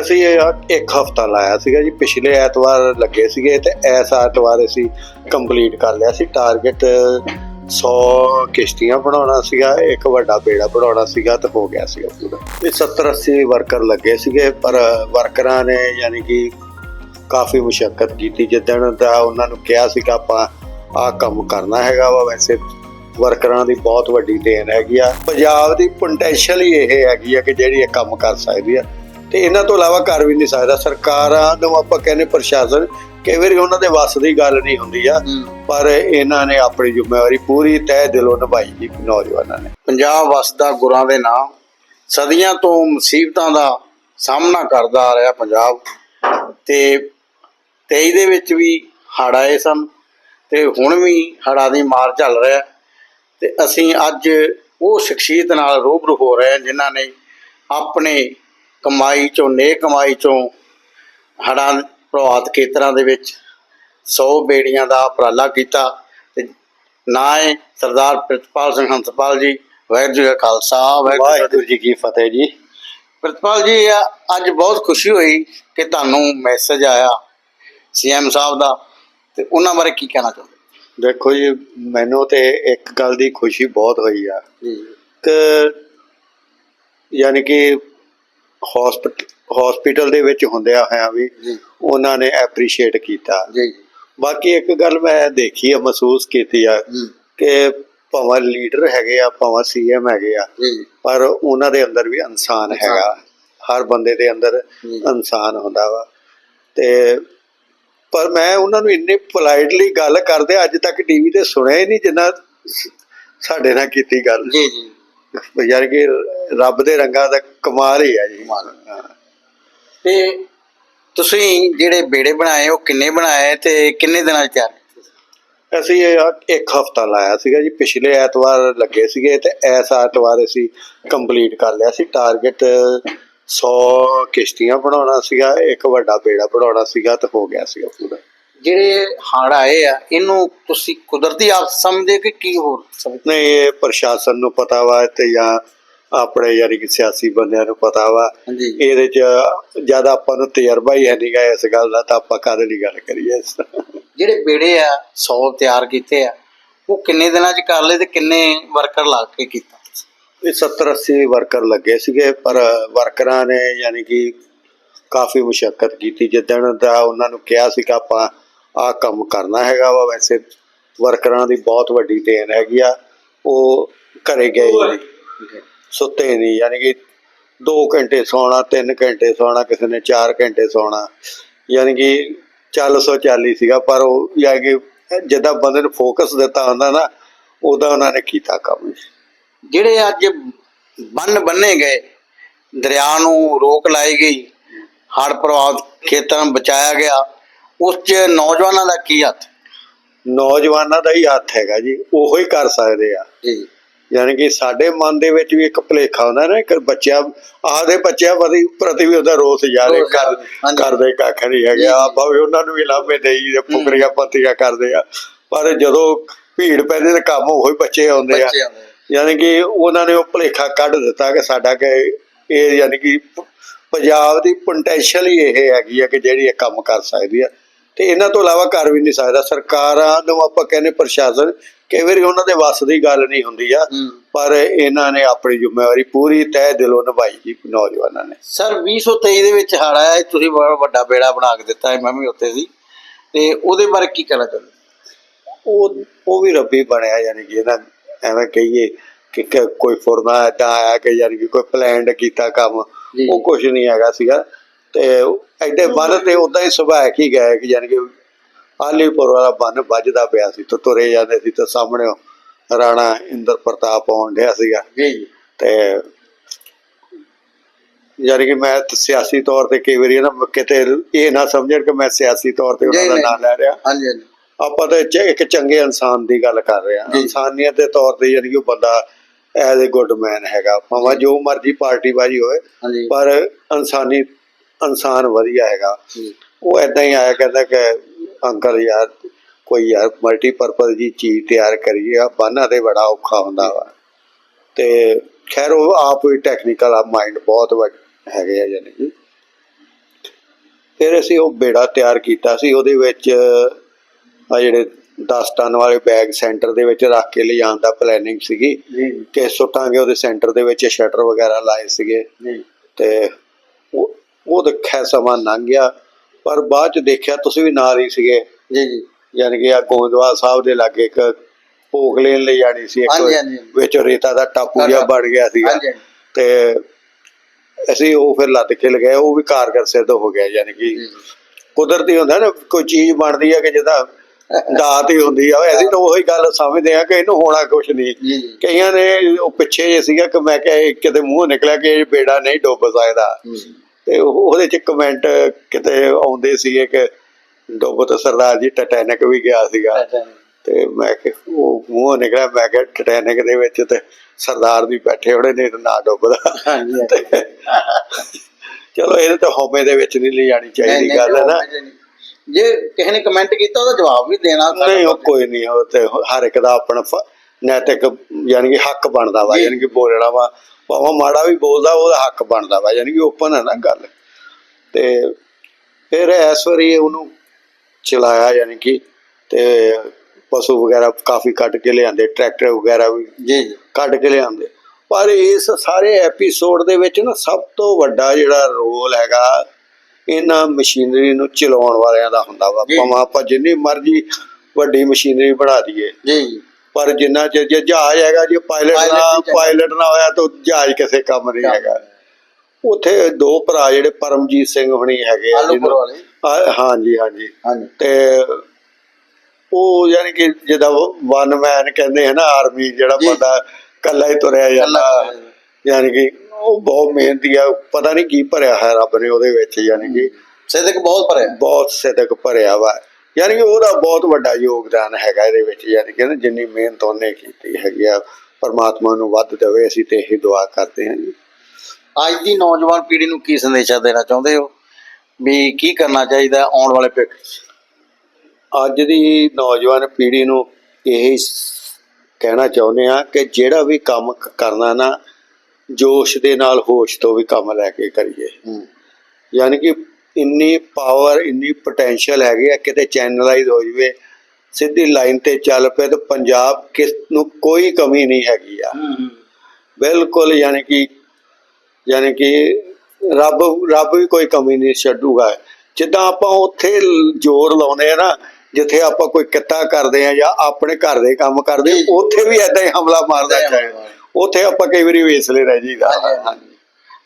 ਅਸੀਂ ਇੱਕ ਹਫਤਾ ਲਾਇਆ ਸੀਗਾ ਜੀ, ਪਿਛਲੇ ਐਤਵਾਰ ਲੱਗੇ ਸੀਗੇ ਤੇ ਇਸ ਐਤਵਾਰ ਅਸੀਂ ਕੰਪਲੀਟ ਕਰ ਲਿਆ ਸੀ। ਟਾਰਗੇਟ 100 ਕਿਸ਼ਤੀਆਂ ਬਣਾਉਣਾ ਸੀਗਾ, ਇੱਕ ਵੱਡਾ ਬੇੜਾ ਬਣਾਉਣਾ ਸੀਗਾ ਤੇ ਹੋ ਗਿਆ ਸੀਗਾ ਪੂਰਾ। ਇਹ 70 80 ਵਰਕਰ ਲੱਗੇ ਸੀਗੇ, ਪਰ ਵਰਕਰਾਂ ਨੇ ਯਾਨੀ ਕਿ ਕਾਫੀ ਮੁਸ਼ਕਲ ਕੀਤੀ। ਜਿੱਦਣ ਦਾ ਉਹਨਾਂ ਨੂੰ ਕਿਹਾ ਸੀ ਕਿ ਆਪਾਂ ਆਹ ਕੰਮ ਕਰਨਾ ਹੈਗਾ ਵਾ, ਵੈਸੇ ਵਰਕਰਾਂ ਦੀ ਬਹੁਤ ਵੱਡੀ ਦੇਣ ਹੈਗੀ ਆ। ਪੰਜਾਬ ਦੀ ਪੋਟੈਂਸ਼ੀਅਲ ਹੀ ਇਹ ਹੈਗੀ ਆ ਕਿ ਜਿਹੜੀ ਇਹ ਕੰਮ ਕਰ ਸਕਦੀ ਆ। ਤੇ ਇਹਨਾਂ ਤੋਂ ਇਲਾਵਾ ਕਰ ਵੀ ਨਹੀਂ ਸਕਦਾ। ਸਰਕਾਰਾਂ ਨੂੰ ਆਪਾਂ ਕਹਿੰਦੇ ਪ੍ਰਸ਼ਾਸਨ ਕਈ ਵਾਰੀ ਉਹਨਾਂ ਦੇ ਵੱਸ ਦੀ ਗੱਲ ਨਹੀਂ ਹੁੰਦੀ ਆ ਪਰ ਇਹਨਾਂ ਨੇ ਆਪਣੀ ਜ਼ਿੰਮੇਵਾਰੀ ਪੂਰੀ ਤਹਿ ਦਿਲੋਂ ਨਿਭਾਈ ਜੀ ਨੌਜਵਾਨਾਂ ਨੇ। ਪੰਜਾਬ ਵਸਦਾ ਗੁਰਾਂ ਦੇ ਨਾਂ ਸਦੀਆਂ ਤੋਂ ਮੁਸੀਬਤਾਂ ਦਾ ਸਾਹਮਣਾ ਕਰਦਾ ਆ ਰਿਹਾ ਪੰਜਾਬ। ਤੇ 23 ਦੇ ਵਿੱਚ ਵੀ ਹੜ੍ਹ ਆਏ ਸਨ ਤੇ ਹੁਣ ਵੀ ਹੜ੍ਹਾਂ ਦੀ ਮਾਰ ਚੱਲ ਰਿਹਾ। ਤੇ ਅਸੀਂ ਅੱਜ ਉਹ ਸ਼ਖਸੀਅਤ ਨਾਲ ਰੂਬਰੂ ਹੋ ਰਹੇ ਹਾਂ ਜਿਨ੍ਹਾਂ ਨੇ ਆਪਣੇ ਕਮਾਈ ਚੋਂ ਨੇਕ ਕਮਾਈ ਚੋਂ ਹੜ੍ਹਾਂ ਪ੍ਰਭਾਵਿਤ ਖੇਤਰਾਂ ਦੇ ਵਿੱਚ 100 ਬੇੜੀਆਂ ਦਾ ਉਪਰਾਲਾ ਕੀਤਾ ਤੇ ਨਾਂ ਹੈ ਸਰਦਾਰ ਪ੍ਰਿਤਪਾਲ ਸਿੰਘ ਹੰਸਪਾਲ ਜੀ ਵਾਹਿਗੁਰੂ ਜੀ ਕਾ ਖਾਲਸਾ ਵਾਹਿਗੁਰੂ ਜੀ ਕੀ ਫਤਿਹ ਜੀ। ਪ੍ਰਿਤਪਾਲ ਜੀ ਅੱਜ ਬਹੁਤ ਖੁਸ਼ੀ ਹੋਈ ਕਿ ਤੁਹਾਨੂੰ ਮੈਸੇਜ ਆਇਆ ਸੀਐਮ ਸਾਹਿਬ ਦਾ ਤੇ ਉਹਨਾਂ ਬਾਰੇ ਕੀ ਕਹਿਣਾ ਚਾਹੁੰਦੇ ਦੇਖੋ ਜੀ ਮੈਨੂੰ ਤੇ ਇੱਕ ਗੱਲ ਦੀ ਖੁਸ਼ੀ ਬਹੁਤ ਹੋਈ ਆ ਜੀ ਕਿ ਯਾਨੀ ਕਿ ਹਸਪੀਟਲ ਦੇ ਵਿੱਚ ਹੁੰਦਿਆਂ ਹੋਇਆਂ ਵੀ ਉਹਨਾਂ ਨੇ ਐਪਰੀਸ਼ੀਏਟ ਕੀਤਾ। ਜੀ। ਬਾਕੀ ਇੱਕ ਗੱਲ ਮੈਂ ਦੇਖੀ ਆ ਮਹਿਸੂਸ ਕੀਤੀ ਆ ਕਿ ਭਾਵੇਂ ਲੀਡਰ ਹੈਗੇ ਆ ਭਾਵੇਂ ਸੀਐਮ ਹੈਗੇ ਆ ਪਰ ਉਹਨਾਂ ਦੇ ਅੰਦਰ ਵੀ ਇਨਸਾਨ। ਹੈਗਾ। ਹਰ ਬੰਦੇ ਦੇ ਅੰਦਰ। ਇਨਸਾਨ ਹੁੰਦਾ ਵਾ। ਤੇ ਪਰ ਮੈਂ ਉਹਨਾਂ ਨੂੰ ਇੰਨੇ ਪੋਲਾਈਟਲੀ ਗੱਲ ਕਰਦੇ ਅੱਜ ਤੱਕ ਟੀਵੀ ਤੇ ਸੁਣਿਆ ਹੀ ਨਹੀਂ ਜਿੰਨਾ ਸਾਡੇ ਨਾਲ ਕੀਤੀ ਗੱਲ। ਜੀ ਜੀ। ਯਾਰ ਕਿ ਰੱਬ ਦੇ ਰੰਗਾਂ ਦਾ ਕਮਾਲ ਹੀ ਆ ਜੀ। ਹਾਂ। ਤੇ ਤੁਸੀਂ ਜਿਹੜੇ ਬੇੜੇ ਬਣਾਏ ਉਹ ਕਿੰਨੇ ਬਣਾਏ ਤੇ ਕਿੰਨੇ ਦਿਨਾਂ ਚ ਤਿਆਰ? ਅਸੀਂ ਇਹ ਇੱਕ ਹਫਤਾ ਲਾਇਆ ਸੀਗਾ ਜੀ ਪਿਛਲੇ ਐਤਵਾਰ ਲੱਗੇ ਸੀਗੇ ਤੇ ਇਸ ਐਤਵਾਰ ਅਸੀਂ ਕੰਪਲੀਟ ਕਰ ਲਿਆ ਸੀ ਟਾਰਗੇਟ 100 ਕਿਸ਼ਤੀਆਂ ਬਣਾਉਣਾ ਸੀਗਾ ਇੱਕ ਵੱਡਾ ਬੇੜਾ ਬਣਾਉਣਾ ਸੀਗਾ ਤੇ ਹੋ ਗਿਆ ਸੀਗਾ ਪੂਰਾ ਜਿਹੜੇ ਹੜ੍ਹ ਆਏ ਆ ਇਹਨੂੰ ਤੁਸੀਂ ਕੁਦਰਤੀ ਆਫਤ ਸਮਝਦੇ ਕਿ ਕੀ ਹੋਰ ਸਮਝਦੇ ਨਹੀਂ ਇਹ ਪ੍ਰਸ਼ਾਸਨ ਨੂੰ ਪਤਾ ਵਾ ਤੇ ਜਾਂ ਆਪਣੇ ਯਾਨੀ ਕਿ ਸਿਆਸੀ ਬੰਦਿਆਂ ਨੂੰ ਪਤਾ ਵਾ। ਇਹਦੇ ਚ ਜ਼ਿਆਦਾ ਆਪਾਂ ਨੂੰ ਤਜਰਬਾ ਹੀ ਹੈ ਨਹੀਂਗਾ ਇਸ ਗੱਲ ਦਾ ਤਾਂ ਆਪਾਂ ਕਾਹਦੇ ਲਈ ਗੱਲ ਕਰੀਏ ਇਸ ਜਿਹੜੇ ਬੇੜੇ ਆ 100 ਤਿਆਰ ਕੀਤੇ ਆ ਉਹ ਕਿੰਨੇ ਦਿਨਾਂ ਚ ਕਰ ਲਏ ਤੇ ਕਿੰਨੇ ਵਰਕਰ ਲਾ ਕੇ ਕੀਤਾ? ਇਹ 70 80 ਵਰਕਰ ਲੱਗੇ ਸੀਗੇ ਪਰ ਵਰਕਰਾਂ ਨੇ ਯਾਨੀ ਕਿ ਕਾਫੀ ਮੁਸ਼ਕਲ ਕੀਤੀ। ਜਿੱਦਣ ਦਾ ਉਹਨਾਂ ਨੂੰ ਕਿਹਾ ਸੀ ਕਿ ਆਪਾਂ ਆਹ ਕੰਮ ਕਰਨਾ ਹੈਗਾ ਵਾ ਵੈਸੇ ਵਰਕਰਾਂ ਦੀ ਬਹੁਤ ਵੱਡੀ ਦੇਣ ਹੈਗੀ ਆ। ਉਹ ਘਰੇ ਗਏ। ਨਹੀਂ। ਸੁੱਤੇ ਨਹੀਂ ਯਾਨੀ ਕਿ 2 ਘੰਟੇ ਸੌਣਾ 3 ਘੰਟੇ ਸੌਣਾ ਕਿਸੇ ਨੇ 4 ਘੰਟੇ ਸੌਣਾ। ਯਾਨੀ ਕਿ ਚੱਲ ਸੌ ਚਾਲੀ ਸੀਗਾ ਪਰ ਉਹ ਯਾਨੀ ਕਿ ਜਿੱਦਾਂ ਬੰਦੇ ਨੂੰ ਫੋਕਸ ਦਿੱਤਾ ਹੁੰਦਾ ਨਾ ਉਹਦਾ ਉਹਨਾਂ ਨੇ ਕੀਤਾ ਕੰਮ। ਜਿਹੜੇ ਅੱਜ ਬੰਨ ਬੰਨੇ ਗਏ ਦਰਿਆ ਨੂੰ ਰੋਕ ਲਾਈ ਗਈ ਹੜ੍ਹ ਪ੍ਰਭਾਵਿਤ ਖੇਤਰਾਂ ਨੂੰ ਬਚਾਇਆ ਗਿਆ ਉਸ 'ਚ ਨੌਜਵਾਨਾਂ ਦਾ ਕੀ ਹੱਥ? ਨੌਜਵਾਨਾਂ ਦਾ ਹੀ ਹੱਥ ਹੈਗਾ ਜੀ ਉਹੋ ਹੀ ਕਰ ਸਕਦੇ ਆ। ਜੀ। ਯਾਨੀ ਕਿ ਸਾਡੇ ਮਨ ਦੇ ਵਿੱਚ ਵੀ ਇੱਕ ਭੁਲੇਖਾ ਹੁੰਦਾ ਨਾ ਇੱਕ ਬੱਚਾ ਆਦੇ ਬੱਚਿਆਂ ਪ੍ਰਤੀ ਪ੍ਰਤੀ ਵੀ ਉਹਦਾ ਰੋਸ ਯਾਰੇ ਕਰ। ਕਰਦੇ ਕੱਖ ਨਹੀਂ ਹੈਗਾ। ਆ ਭਾਵੇਂ ਉਹਨਾਂ ਨੂੰ ਵੀ ਲਾਭੇ ਦੇਈ ਤੇ ਫੁਕਰੀਆਂ ਪੱਤੀਆਂ ਕਰਦੇ ਆ ਪਰ ਜਦੋਂ ਭੀੜ ਪੈਂਦੀ ਤੇ ਕੰਮ ਉਹੀ ਬੱਚੇ ਆਉਂਦੇ ਆ। ਬੱਚੇ ਆਉਂਦੇ ਆ। ਯਾਨੀ ਕਿ ਉਹਨਾਂ ਨੇ ਉਹ ਭੁਲੇਖਾ ਕੱਢ ਦਿੱਤਾ ਕਿ ਸਾਡਾ ਕਿ ਇਹ ਯਾਨੀ ਕਿ ਪੰਜਾਬ ਦੀ ਪੋਟੈਂਸ਼ੀਅਲ ਹੀ ਇਹ ਹੈਗੀ ਆ ਕਿ ਜਿਹੜੀ ਇਹ ਕੰਮ ਕਰ ਸਕਦੀ ਆ। ਤੇ ਇਹਨਾਂ ਤੋਂ ਇਲਾਵਾ ਕਰ ਵੀ ਨਹੀਂ ਸਕਦਾ। ਸਰਕਾਰਾਂ ਨੂੰ ਆਪਾਂ ਕਹਿੰਦੇ ਪ੍ਰਸ਼ਾਸਨ ਕਈ ਵਾਰੀ ਉਹਨਾਂ ਦੇ ਵੱਸ ਦੀ ਗੱਲ ਨਹੀਂ ਹੁੰਦੀ ਆ। ਪਰ ਇਹਨਾਂ ਨੇ ਆਪਣੀ ਜ਼ਿੰਮੇਵਾਰੀ ਪੂਰੀ ਤਹਿ ਦਿਲੋਂ ਨਿਭਾਈ ਜੀ ਨੌਜਵਾਨਾਂ ਨੇ। ਸਰ 2023 ਦੇ ਵਿੱਚ ਹੜ੍ਹ ਆਇਆ ਤੁਸੀਂ ਬੜਾ ਵੱਡਾ ਬੇੜਾ ਬਣਾ ਕੇ ਦਿੱਤਾ ਹੈ ਮੈਂ ਵੀ ਉੱਥੇ ਸੀ। ਤੇ ਉਹਦੇ ਬਾਰੇ ਕੀ ਕਹਿਣਾ ਚਾਹੁੰਦੇ ਉਹ ਉਹ ਵੀ ਰੱਬੀ ਬਣਿਆ ਯਾਨੀ ਕਿ ਇਹਨਾਂ ਐਵੇਂ ਕਹੀਏ ਕਿ ਕੋਈ ਫੁਰਨਾ ਏਦਾਂ ਆਇਆ ਕਿ ਯਾਨੀ ਕਿ ਕੋਈ ਪਲਾਨਡ ਕੀਤਾ ਕੰਮ। ਉਹ ਕੁਝ ਨਹੀਂ ਹੈਗਾ ਸੀਗਾ। ਤੇ ਐਡੇ ਬੰਨ ਤੇ ਉਦਾਂ ਹੀ ਸੁਭਾਅ ਹੀ ਗਏ ਕਿ ਯਾਨੀ ਕਿ ਆਲੀਪੁਰ ਵਾਲਾ ਬੰਨ ਵੱਜਦਾ ਪਿਆ ਸੀ ਤੇ ਤੁਰੇ ਜਾਂਦੇ ਸੀ ਤੇ ਸਾਹਮਣੇ ਰਾਣਾ ਇੰਦਰ ਪ੍ਰਤਾਪ ਆਉਣ ਡਿਆ ਸੀਗਾ। ਜੀ। ਤੇ ਯਾਨੀ ਕਿ ਮੈਂ ਸਿਆਸੀ ਤੌਰ ਤੇ ਕਈ ਵਾਰੀ ਨਾ ਕਿਤੇ ਇਹ ਨਾ ਸਮਝਣ ਕਿ ਮੈਂ ਸਿਆਸੀ ਤੌਰ ਤੇ ਉਹਨਾਂ ਦਾ ਨਹੀਂ। ਨਾਂ ਲੈ ਰਿਹਾ। ਹਾਂਜੀ ਹਾਂਜੀ। ਆਪਾਂ ਤਾਂ ਇੱਕ ਚੰਗੇ ਇਨਸਾਨ ਦੀ ਗੱਲ ਕਰ ਰਹੇ ਹਾਂ। ਇਨਸਾਨੀਅਤ ਦੇ ਤੌਰ ਤੇ ਯਾਨੀ ਕਿ ਉਹ ਬੰਦਾ ਐਜ਼ ਅ ਗੁੱਡ ਮੈਨ ਹੈਗਾ। ਭਾਵੇਂ ਜੋ। ਮਰਜ਼ੀ ਪਾਰਟੀ ਬਾਜੀ ਹਾਂਜੀ। ਪਰ ਇਨਸਾਨੀ ਇਨਸਾਨ ਵਧੀਆ ਹੈਗਾ। ਉਹ ਐਦਾਂ ਹੀ ਆਇਆ ਕਹਿੰਦਾ ਕਿ ਅੰਕਲ ਯਾਰ ਕੋਈ ਯਾਰ ਮਲਟੀਪਰਪਸ ਜੀ ਚੀਜ਼ ਤਿਆਰ ਕਰੀਏ ਆ ਬਾਨਾ ਤੇ ਬੜਾ ਔਖਾ ਹੁੰਦਾ ਵਾ। ਤੇ ਖੈਰ ਉਹ ਆਪ ਵੀ ਟੈਕਨੀਕਲ ਆ ਮਾਈਂਡ ਬਹੁਤ ਵੱਡ ਹੈਗੇ ਆ ਯਾਨੀ ਕਿ। ਫਿਰ ਅਸੀਂ ਉਹ ਬੇੜਾ ਤਿਆਰ ਕੀਤਾ ਸੀ ਉਹਦੇ ਵਿੱਚ ਆ ਜਿਹੜੇ 10 ਟਨ ਵਾਲੇ ਬੈਗ ਸੈਂਟਰ ਦੇ ਵਿੱਚ ਰੱਖ ਕੇ ਲਿਜਾਣ ਦਾ ਪਲੈਨਿੰਗ ਸੀਗੀ। ਜੀ। ਕਿ ਸੁੱਟਾਂਗੇ ਉਹਦੇ ਸੈਂਟਰ ਦੇ ਵਿੱਚ ਸ਼ਟਰ ਵਗੈਰਾ ਲਾਏ ਸੀਗੇ। ਜੀ। ਤੇ ਉਹ ਦੇਖਿਆ ਸਮਾਂ ਲੰਘ ਗਿਆ ਪਰ ਬਾਅਦ ਚ ਦੇਖਿਆ ਤੁਸੀਂ ਵੀ ਨਾਲ ਹੀ ਸੀਗੇ। ਜੀ ਜੀ। ਯਾਨੀ ਕਿ ਆ ਗੋਇੰਦਵਾਲ ਸਾਹਿਬ ਦੇ ਲਾਗੇ ਇੱਕ ਭੋਗ ਲੈਣ ਲਈ ਜਾਣੀ ਸੀ ਇੱਕ। ਵਿੱਚ ਰੇਤਾ ਦਾ ਟਾਪੂ ਜਿਹਾ ਬਣ ਗਿਆ ਸੀਗਾ। ਤੇ ਅਸੀਂ ਉਹ ਫਿਰ ਲੱਦ ਕੇ ਲਗਾਏ ਉਹ ਵੀ ਕਾਰਗਰ ਸਿੱਧ ਹੋ ਗਿਆ ਯਾਨੀ ਕਿ ਕੁਦਰਤੀ ਹੁੰਦਾ ਨਾ ਕੋਈ ਚੀਜ਼ ਬਣਦੀ ਹੈ ਕਿ ਜਿਹਦਾ ਦਾਤ ਹੀ ਹੁੰਦੀ ਆ। ਅਸੀਂ ਤਾਂ ਉਹੀ ਗੱਲ ਸਮਝਦੇ ਆ ਕਿ ਇਹਨੂੰ ਹੋਣਾ ਕੁਛ ਨਹੀਂ। ਕਈਆਂ ਨੇ ਉਹ ਪਿੱਛੇ ਜੇ ਸੀਗਾ ਕਿ ਮੈਂ ਕਿਹਾ ਇਹ ਕਿਤੇ ਮੂੰਹ ਨਿਕਲਿਆ ਕਿ ਇਹ ਬੇੜਾ ਨਹੀਂ ਡੁੱਬ ਸਕਦਾ। ਤੇ ਉਹ- ਉਹਦੇ ਚ ਕਮੈਂਟ ਕਿਤੇ ਆਉਂਦੇ ਸੀਗੇ ਕਿ ਡੁੱਬ ਤਾਂ ਸਰਦਾਰ ਜੀ ਟਟੈਨਿਕ ਵੀ ਗਿਆ ਸੀਗਾ। ਤੇ ਮੈਂ ਕਿ ਉਹ ਮੂੰਹ ਨਿਕਲਿਆ ਮੈਂ ਕਿਹਾ ਟਟੈਨਿਕ ਦੇ ਵਿੱਚ ਤੇ ਸਰਦਾਰ ਵੀ ਬੈਠੇ ਹੋਣੇ ਨੇ ਨਾ ਡੁੱਬਦਾ। ਚਲੋ ਇਹਦੇ ਤਾਂ ਹਉਮੈ ਦੇ ਵਿੱਚ ਨਹੀਂ ਲੈ ਜਾਣੀ ਚਾਹੀਦੀ ਗੱਲ ਹੈ ਨਾ ਜੇ ਕਿਸੇ ਨੇ ਕਮੈਂਟ ਕੀਤਾ ਉਹਦਾ ਜਵਾਬ ਵੀ ਦੇਣਾ ਨਹੀਂ ਉਹ ਕੋਈ ਨਹੀਂ ਉਹ ਤੇ ਹਰ ਇੱਕ ਦਾ ਆਪਣਾ ਨੈਤਿਕ ਯਾਨੀ ਕਿ ਹੱਕ ਬਣਦਾ ਵਾ। ਯਾਨੀ ਕਿ ਬੋਲਣਾ ਵਾ। ਭਾਵੇਂ ਮਾੜਾ ਵੀ ਬੋਲਦਾ ਉਹਦਾ ਹੱਕ ਬਣਦਾ ਵਾ ਯਾਨੀ ਕਿ ਓਪਨ ਹੈ ਨਾ ਗੱਲ। ਤੇ ਫਿਰ ਇਸ ਵਾਰੀ ਉਹਨੂੰ ਚਲਾਇਆ ਯਾਨੀ ਕਿ ਤੇ ਪਸ਼ੂ ਵਗੈਰਾ ਕਾਫੀ ਕੱਢ ਕੇ ਲਿਆਂਦੇ ਟਰੈਕਟਰ ਵਗੈਰਾ ਵੀ ਜੀ ਕੱਢ ਕੇ ਲਿਆਂਦੇ। ਪਰ ਇਸ ਸਾਰੇ ਐਪੀਸੋਡ ਦੇ ਵਿੱਚ ਨਾ ਸਭ ਤੋਂ ਵੱਡਾ ਜਿਹੜਾ ਰੋਲ ਹੈਗਾ ਇਹਨਾਂ ਮਸ਼ੀਨਰੀ ਨੂੰ ਚਲਾਉਣ ਵਾਲਿਆਂ ਦਾ ਹੁੰਦਾ ਵਾ। ਭਾਵੇਂ ਆਪਾਂ ਜਿੰਨੀ ਮਰਜ਼ੀ ਵੱਡੀ ਮਸ਼ੀਨਰੀ ਬਣਾ ਦਈਏ। ਜੀ। ਪਰ ਜਿੰਨਾ ਚਿਰ ਜੇ ਜਹਾਜ਼ ਹੈਗਾ ਜੇ ਪਾਇਲਟ ਨਾ। ਪਾਇਲਟ ਨਾ ਹੋਇਆ ਤਾਂ ਜਹਾਜ਼ ਕਿਸੇ ਕੰਮ ਨਹੀਂ ਹੈਗਾ। ਉੱਥੇ ਦੋ ਭਰਾ ਜਿਹੜੇ ਪਰਮਜੀਤ ਸਿੰਘ ਹੁਣੀ ਹੈਗੇ ਹਾਂਜੀ ਹਾਂਜੀ। ਤੇ ਉਹ ਯਾਨੀ ਕਿ ਜਿਹਦਾ ਵਨ ਮੈਨ ਕਹਿੰਦੇ ਹਨ ਆਰਮੀ ਜਿਹੜਾ। ਬੰਦਾ ਕੱਲਾ ਹੀ ਤੁਰਿਆ ਜਾਂਦਾ। ਯਾਨੀ ਕਿ ਉਹ ਬਹੁਤ ਮਿਹਨਤੀ ਆ ਪਤਾ ਨਹੀਂ ਕੀ ਭਰਿਆ ਹੈ ਰੱਬ ਨੇ ਉਹਦੇ ਵਿੱਚ ਯਾਨੀ ਕਿ ਸਿੱਧਕ ਬਹੁਤ ਭਰਿਆ। ਬਹੁਤ ਸਿਦਕ ਭਰਿਆ ਵਾ। ਯਾਨੀ ਕਿ ਉਹਦਾ ਬਹੁਤ ਵੱਡਾ ਯੋਗਦਾਨ ਹੈਗਾ ਇਹਦੇ ਵਿੱਚ ਯਾਨੀ ਕਿ ਜਿੰਨੀ ਮਿਹਨਤ ਉਹਨੇ ਕੀਤੀ ਹੈਗੀ ਆ ਪਰਮਾਤਮਾ ਨੂੰ ਵੱਧ ਦੇਵੇ ਅਸੀਂ ਤੇ ਇਹੀ ਦੁਆ ਕਰਦੇ ਹਾਂ ਜੀ। ਅੱਜ ਦੀ ਨੌਜਵਾਨ ਪੀੜ੍ਹੀ ਨੂੰ ਕੀ ਸੰਦੇਸ਼ਾ ਦੇਣਾ ਚਾਹੁੰਦੇ ਹੋ? ਵੀ ਕੀ ਕਰਨਾ ਚਾਹੀਦਾ ਆਉਣ ਵਾਲੇ 'ਚ ਅੱਜ ਦੀ ਨੌਜਵਾਨ ਪੀੜ੍ਹੀ ਨੂੰ ਇਹ ਕਹਿਣਾ ਚਾਹੁੰਦੇ ਆ ਕਿ ਜਿਹੜਾ ਵੀ ਕੰਮ ਕਰਨਾ ਨਾ ਜੋਸ਼ ਦੇ ਨਾਲ ਹੋਸ਼ ਤੋਂ ਵੀ ਕੰਮ ਲੈ ਕੇ ਕਰੀਏ। ਯਾਨੀ ਕਿ ਇੰਨੀ ਪਾਵਰ ਇੰਨੀ ਪੋਟੈਂਸ਼ੀਅਲ ਹੈਗੀ ਆ ਕਿਤੇ ਚੈਨਲਾਈਜ਼ ਹੋ ਜਵੇ ਸਿੱਧੀ ਲਾਈਨ ਤੇ ਚੱਲ ਪਏ ਤਾਂ ਪੰਜਾਬ ਕਿਸ ਨੂੰ ਕੋਈ ਕਮੀ ਨਹੀਂ ਹੈਗੀ ਆ ਬਿਲਕੁਲ ਯਾਨੀ ਕਿ ਯਾਨੀ ਕਿ ਰੱਬ ਰੱਬ ਵੀ ਕੋਈ ਕਮੀ ਨਹੀਂ ਛੱਡੂਗਾ ਜਿੱਦਾਂ ਆਪਾਂ ਉੱਥੇ ਜ਼ੋਰ ਲਾਉਂਦੇ ਆ ਨਾ ਜਿੱਥੇ ਆਪਾਂ ਕੋਈ ਕਿੱਤਾ ਕਰਦੇ ਆ ਜਾਂ ਆਪਣੇ ਘਰ ਦੇ ਕੰਮ ਕਰਦੇ। ਉੱਥੇ ਵੀ ਐਦਾਂ ਹੀ ਹਮਲਾ ਮਾਰਦਾ ਏਦਾਂ ਹੀ ਚਾਹੇ ਹਮਲਾ। ਉੱਥੇ ਆਪਾਂ ਕਈ ਵਾਰੀ ਵੇਸਲੇ ਰਹਿ ਜੀਦਾ ਹਾਂਜੀ।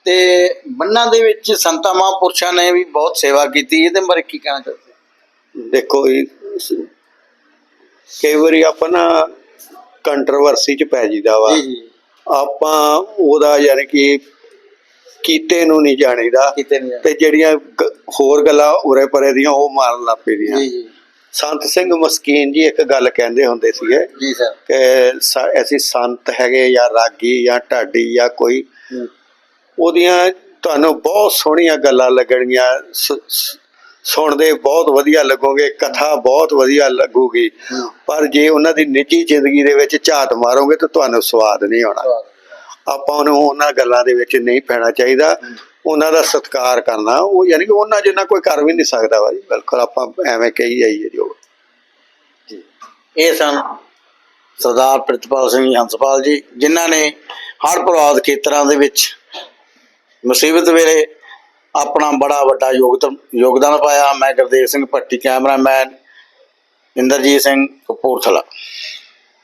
ਤੇ ਬੰਨਾਂ ਦੇ ਵਿੱਚ ਸੰਤਾਂ ਮਹਾਂਪੁਰਸ਼ਾਂ ਨੇ ਵੀ ਬਹੁਤ ਸੇਵਾ ਕੀਤੀ ਇਹਦੇ ਬਾਰੇ ਕੀ ਕਹਿਣਾ ਚਾਹੁੰਦੇ ਦੇਖੋ ਇਹ ਕਈ ਵਾਰੀ ਆਪਾਂ ਨਾ ਕੰਟਰੋਵਰਸੀ ਚ ਪੈ ਜੀਦਾ ਵਾ। ਆਪਾਂ ਉਹਦਾ ਯਾਨੀ ਕਿ ਕੀਤੇ ਨੂੰ ਨਹੀਂ ਜਾਣੀਦਾ। ਤੇ ਜਿਹੜੀਆਂ ਹੋਰ ਗੱਲਾਂ ਉਰੇ ਪਰੇ ਦੀਆਂ ਉਹ ਮਾਰਨ ਲੱਗ ਜੀ ਜੀ। ਸੰਤ ਸਿੰਘ ਮਸਕੀਨ ਜੀ ਇੱਕ ਗੱਲ ਕਹਿੰਦੇ ਹੁੰਦੇ ਸੀਗੇ ਜੀ ਸਰ। ਕਿ ਅਸੀਂ ਸੰਤ ਹੈਗੇ ਜਾਂ ਰਾਗੀ ਜਾਂ ਢਾਡੀ ਜਾਂ ਕੋਈ ਉਹਦੀਆਂ ਤੁਹਾਨੂੰ ਬਹੁਤ ਸੋਹਣੀਆਂ ਗੱਲਾਂ ਲੱਗਣਗੀਆਂ ਸੁਣਦੇ ਬਹੁਤ ਵਧੀਆ ਲੱਗੋਗੇ ਕਥਾ ਬਹੁਤ ਵਧੀਆ ਲੱਗੂਗੀ। ਪਰ ਜੇ ਉਹਨਾਂ ਦੀ ਨਿੱਜੀ ਜ਼ਿੰਦਗੀ ਦੇ ਵਿੱਚ ਝਾਤ ਮਾਰੋਗੇ ਤਾਂ ਤੁਹਾਨੂੰ ਸਵਾਦ ਨਹੀਂ ਆਉਣਾ। ਆਪਾਂ ਨੂੰ ਉਹਨਾਂ ਗੱਲਾਂ ਦੇ ਵਿੱਚ ਨਹੀਂ ਪੈਣਾ ਚਾਹੀਦਾ। ਉਹਨਾਂ ਦਾ ਸਤਿਕਾਰ ਕਰਨਾ ਉਹ ਯਾਨੀ ਕਿ ਉਹਨਾਂ ਜਿੰਨਾ ਕੋਈ ਕਰ ਵੀ ਨਹੀਂ ਸਕਦਾ ਜੀ ਬਿਲਕੁਲ ਆਪਾਂ ਐਵੇਂ ਕਹੀ ਜਾਈਏ ਜੋ। ਇਹ ਸਨ ਸਰਦਾਰ ਪ੍ਰਿਤਪਾਲ ਸਿੰਘ ਹੰਸਪਾਲ ਜੀ ਜਿਨ੍ਹਾਂ ਨੇ ਹੜ੍ਹ ਪ੍ਰਭਾਵਿਤ ਖੇਤਰਾਂ ਦੇ ਵਿੱਚ ਮੁਸੀਬਤ ਵੇਲੇ ਆਪਣਾ ਬੜਾ ਵੱਡਾ ਯੋਗਦਾਨ ਯੋਗਦਾਨ ਪਾਇਆ। ਮੈਂ ਗੁਰਦੇਵ ਸਿੰਘ ਭੱਟੀ ਕੈਮਰਾਮੈਨ ਇੰਦਰਜੀਤ ਸਿੰਘ ਕਪੂਰਥਲਾ।